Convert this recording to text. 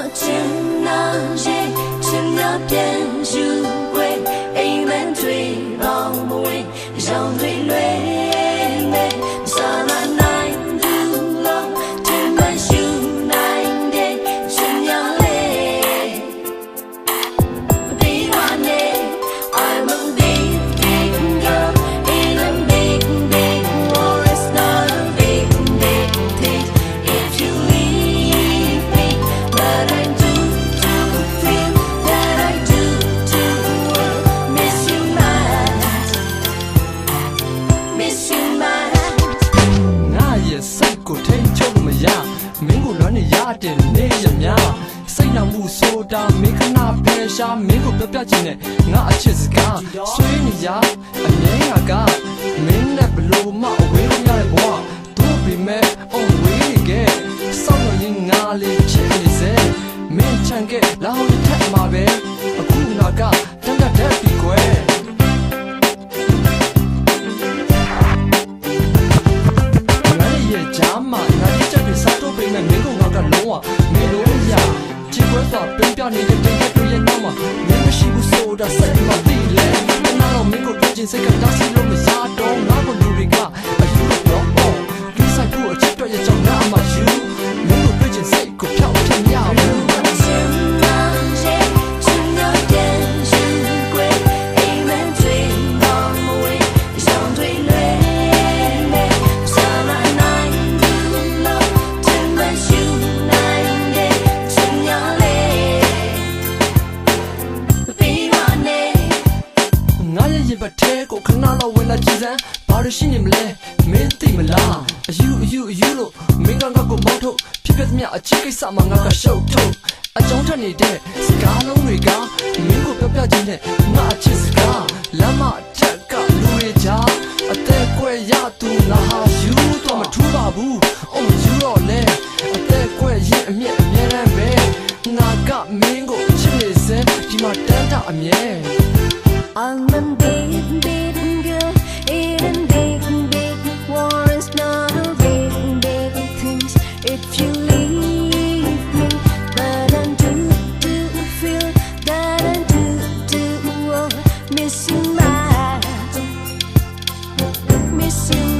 路我见那些千鸟变修归，一门追老不为，相对累 မ်းနေရတဲ့နေရများစိတ်နှမှုဆိုတာမင်းခဏဖယ်ရှားမင်းကိုပြပြချင်တဲ့ငါအချစ်စကားဆွေးနေရအမြဲငါကမင်းနဲ့ဘလို့မအဝေးလို့ရတဲ့ဘဝတို့ပြီမဲ့အဝေးခဲ့စောင့်လို့ရင်ငါလေးချစ်နေစေမင်းချန်ခဲ့လာဟိုထက်မှာပဲအခုငါကတန်တတ်တဲ့ပြီကွယ်ငါရဲ့ကြားမှာငါ ငါကလုံးဝမင်းလို့ရချစ်ခွဲစွာပြပြနေတဲ့တင်တဲ့တွေရဲ့နောက်မှာမင်းမရှိဘူးဆိုတာစိတ်မှာသိလဲနားတော့မင်းကိုတွေ့ချင်စိတ်ကတားဆီးလို့ ငါရဲ့ရင်ပတ်ထဲကိုခဏလောက်ဝင်လာကြည့်စမ်းဘာလို့ရှိနေမလဲမင်းသိမလားအယူအယူအယူလို့မင်းကငါ့ကိုမောင်းထုတ်ဖြစ်ဖြစ်သမျှအချစ်ကိစ္စမှာငါကရှုပ်ထုတ်အကြောင်းထက်နေတဲ့စကားလုံးတွေကမင်းကိုပြောပြခြင်းနဲ့ငါအချစ်စကားလမ်းမထက်ကလူတွေကြားအသက်ကွယ်ရသူငါဟာယူတော့မထူးပါဘူးအုံးယူတော့လေအသက်ကွယ်ရင်အမြင့်အမြဲတမ်းပဲငါကမင်းကိုချစ်နေစဲဒီမှာတန်းတာအမြဲ I'm a listen